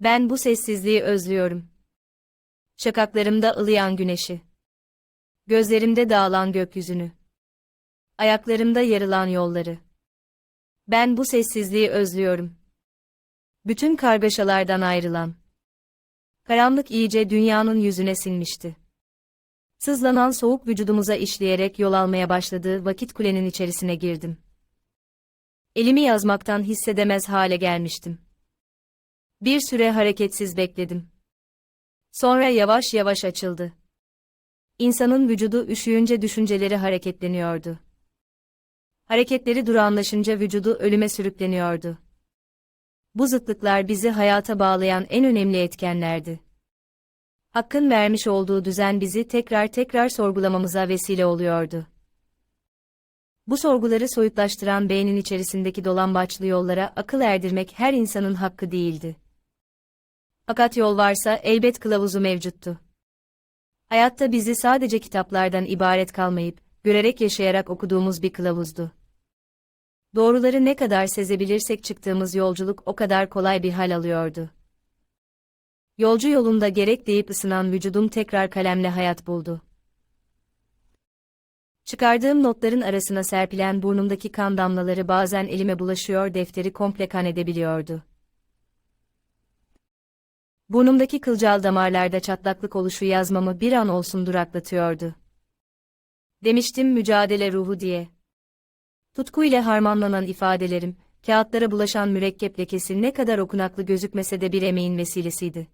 Ben bu sessizliği özlüyorum. Şakaklarımda ılıyan güneşi. Gözlerimde dağılan gökyüzünü. Ayaklarımda yarılan yolları. Ben bu sessizliği özlüyorum. Bütün kargaşalardan ayrılan. Karanlık iyice dünyanın yüzüne sinmişti. Sızlanan soğuk vücudumuza işleyerek yol almaya başladığı vakit kulenin içerisine girdim. Elimi yazmaktan hissedemez hale gelmiştim. Bir süre hareketsiz bekledim. Sonra yavaş yavaş açıldı. İnsanın vücudu üşüyünce düşünceleri hareketleniyordu. Hareketleri durağanlaşınca vücudu ölüme sürükleniyordu. Bu zıtlıklar bizi hayata bağlayan en önemli etkenlerdi. Hakkın vermiş olduğu düzen bizi tekrar tekrar sorgulamamıza vesile oluyordu. Bu sorguları soyutlaştıran beynin içerisindeki dolambaçlı yollara akıl erdirmek her insanın hakkı değildi. Fakat yol varsa elbet kılavuzu mevcuttu. Hayatta bizi sadece kitaplardan ibaret kalmayıp, görerek yaşayarak okuduğumuz bir kılavuzdu. Doğruları ne kadar sezebilirsek çıktığımız yolculuk o kadar kolay bir hal alıyordu. Yolcu yolunda gerek deyip ısınan vücudum tekrar kalemle hayat buldu. Çıkardığım notların arasına serpilen burnumdaki kan damlaları bazen elime bulaşıyor defteri komple kan edebiliyordu. Burnumdaki kılcal damarlarda çatlaklık oluşu yazmamı bir an olsun duraklatıyordu. Demiştim mücadele ruhu diye. Tutku ile harmanlanan ifadelerim, kağıtlara bulaşan mürekkep lekesi ne kadar okunaklı gözükmese de bir emeğin vesilesiydi.